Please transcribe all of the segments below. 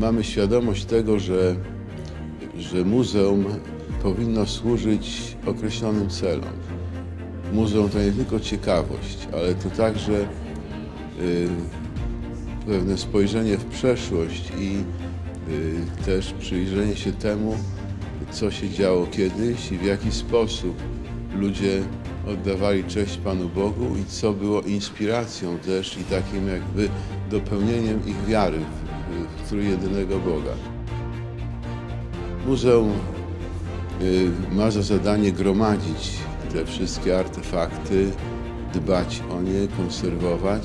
mamy świadomość tego, że, że muzeum powinno służyć określonym celom. Muzeum to nie tylko ciekawość, ale to także y, pewne spojrzenie w przeszłość i y, też przyjrzenie się temu, co się działo kiedyś i w jaki sposób ludzie oddawali cześć Panu Bogu i co było inspiracją też i takim jakby dopełnieniem ich wiary trójjedynego Boga. Muzeum y, ma za zadanie gromadzić te wszystkie artefakty, dbać o nie, konserwować,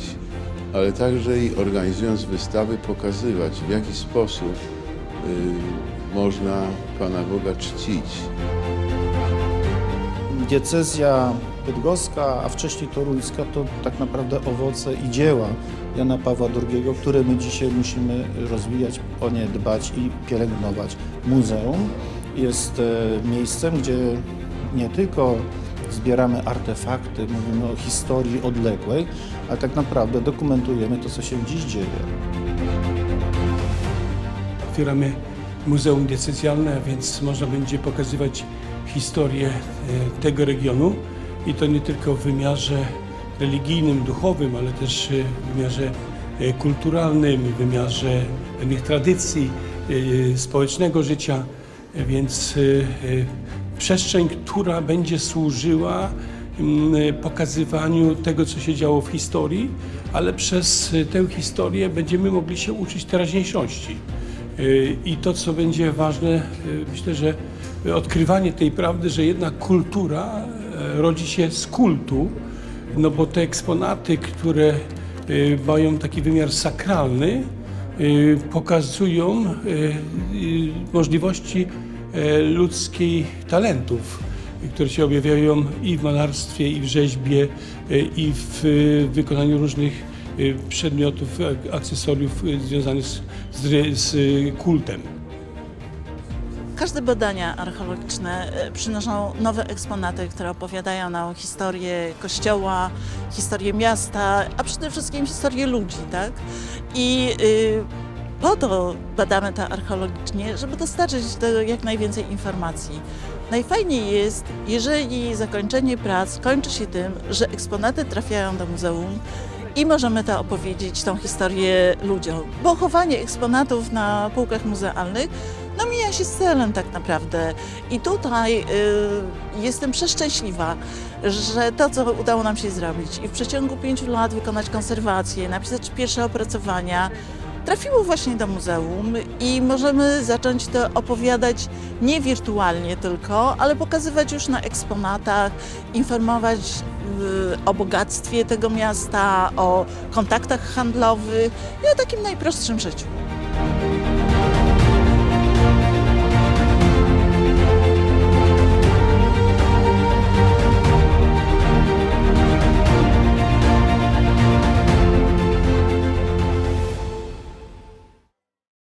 ale także i organizując wystawy pokazywać w jaki sposób y, można Pana Boga czcić. Diecezja bydgoska, a wcześniej toruńska to tak naprawdę owoce i dzieła Jana Pawła II, które my dzisiaj musimy rozwijać, o nie dbać i pielęgnować. Muzeum jest e, miejscem, gdzie nie tylko zbieramy artefakty, mówimy o historii odległej, a tak naprawdę dokumentujemy to, co się dziś dzieje. Otwieramy Muzeum Diecezjalne, więc można będzie pokazywać historię e, tego regionu i to nie tylko w wymiarze religijnym, duchowym, ale też w wymiarze e, kulturalnym, w wymiarze pewnych tradycji, e, społecznego życia, E, więc przestrzeń, która będzie służyła mm, pokazywaniu tego, co się działo w historii, ale przez tę historię będziemy mogli się uczyć teraźniejszości. Y, I to, co będzie ważne, y, myślę, że odkrywanie tej prawdy, że jednak kultura y, rodzi się z kultu, no bo te eksponaty, które mają taki wymiar sakralny, pokazują możliwości ludzkich talentów, które się objawiają i w malarstwie, i w rzeźbie, i w wykonaniu różnych przedmiotów, ak- akcesoriów y, związanych z, z, y, kultem. Każde badania archeologiczne przynoszą nowe eksponaty, które opowiadają nam historię kościoła, historię miasta, a przede wszystkim historię ludzi, tak? I y, po to badamy to archeologicznie, żeby dostarczyć do jak najwięcej informacji. Najfajniej jest, jeżeli zakończenie prac kończy się tym, że eksponaty trafiają do muzeum i możemy to opowiedzieć, tą historię ludziom. Bo chowanie eksponatów na półkach muzealnych no mija się z celem tak naprawdę. I tutaj y, jestem przeszczęśliwa, że to, co udało nam się zrobić i w przeciągu pięciu lat wykonać konserwację, napisać pierwsze opracowania, trafiło właśnie do muzeum i możemy zacząć to opowiadać nie wirtualnie tylko, ale pokazywać już na eksponatach, informować o bogactwie tego miasta, o kontaktach handlowych i o takim najprostszym życiu.